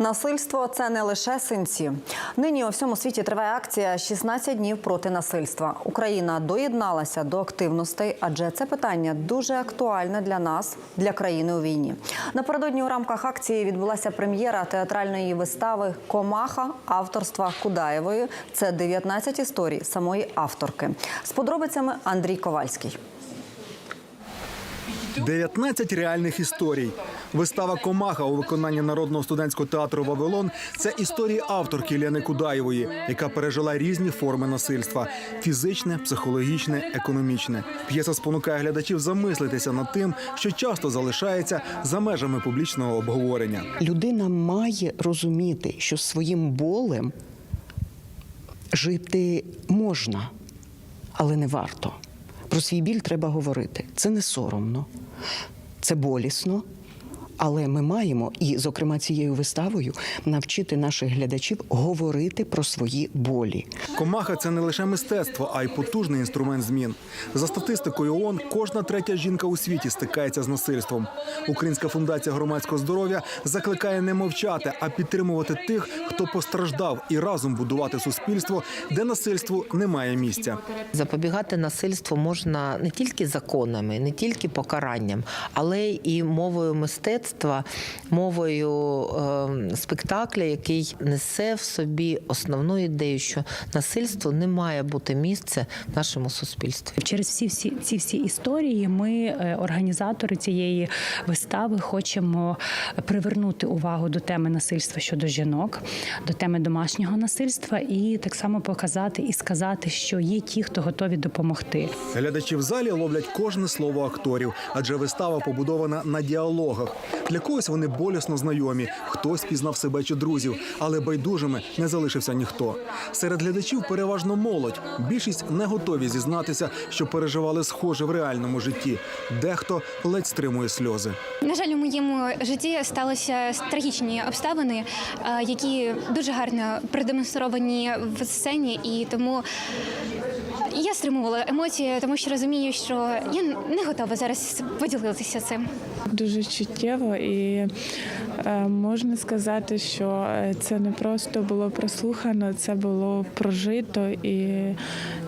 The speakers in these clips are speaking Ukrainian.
Насильство це не лише синці. Нині у всьому світі триває акція «16 днів проти насильства. Україна доєдналася до активностей, адже це питання дуже актуальне для нас, для країни у війні. Напередодні у рамках акції відбулася прем'єра театральної вистави Комаха авторства Кудаєвої. Це 19 історій самої авторки. З подробицями Андрій Ковальський. 19 реальних історій. Вистава Комаха у виконанні народного студентського театру Вавилон це історії авторки Лени Кудаєвої, яка пережила різні форми насильства: фізичне, психологічне, економічне. П'єса спонукає глядачів замислитися над тим, що часто залишається за межами публічного обговорення. Людина має розуміти, що своїм болем жити можна, але не варто. Про свій біль треба говорити. Це не соромно, це болісно. Але ми маємо, і, зокрема, цією виставою навчити наших глядачів говорити про свої болі. Комаха це не лише мистецтво, а й потужний інструмент змін. За статистикою ООН, кожна третя жінка у світі стикається з насильством. Українська фундація громадського здоров'я закликає не мовчати, а підтримувати тих, хто постраждав, і разом будувати суспільство, де насильству немає місця. Запобігати насильству можна не тільки законами, не тільки покаранням, але і мовою мистецтва, мовою е, спектакля, який несе в собі основну ідею, що насильство не має бути місце в нашому суспільстві. Через всі всі ці всі історії ми, е, організатори цієї вистави, хочемо привернути увагу до теми насильства щодо жінок, до теми домашнього насильства, і так само показати і сказати, що є ті, хто готові допомогти. Глядачі в залі ловлять кожне слово акторів, адже вистава побудована на діалогах. Для когось вони болісно знайомі, хтось пізнав себе чи друзів, але байдужими не залишився ніхто. Серед глядачів переважно молодь. Більшість не готові зізнатися, що переживали схоже в реальному житті. Дехто ледь стримує сльози. На жаль, у моєму житті сталися трагічні обставини, е, які дуже гарно продемонстровані в сцені, і тому я стримувала емоції, тому що розумію, що я не готова зараз поділитися цим. Дуже чуттєво, і е, можна сказати, що е, це не просто було прослухано, це було прожито, і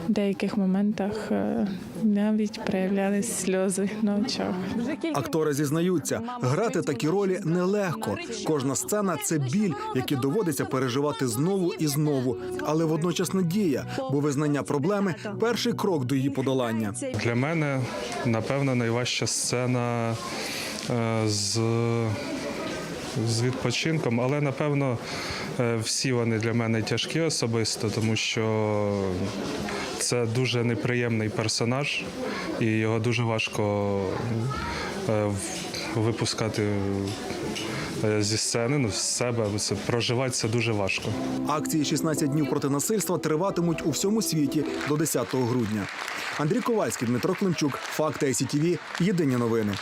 в деяких моментах е, навіть проявлялись сльози на очах. Актори зізнаються, грати такі ролі нелегко. Кожна сцена це біль, який доводиться переживати знову і знову, але водночас надія, бо визнання проблеми перший крок до її подолання. Для мене, напевно, найважча сцена е, з, з відпочинком, але напевно е, всі вони для мене тяжкі особисто, тому що це дуже неприємний персонаж, і його дуже важко е, випускати зі сцени, ну, з себе. Це проживати це дуже важко. Акції «16 днів проти насильства триватимуть у всьому світі до 10 грудня. Андрій Ковальський, Дмитро Климчук, Факти ICTV, Єдині новини.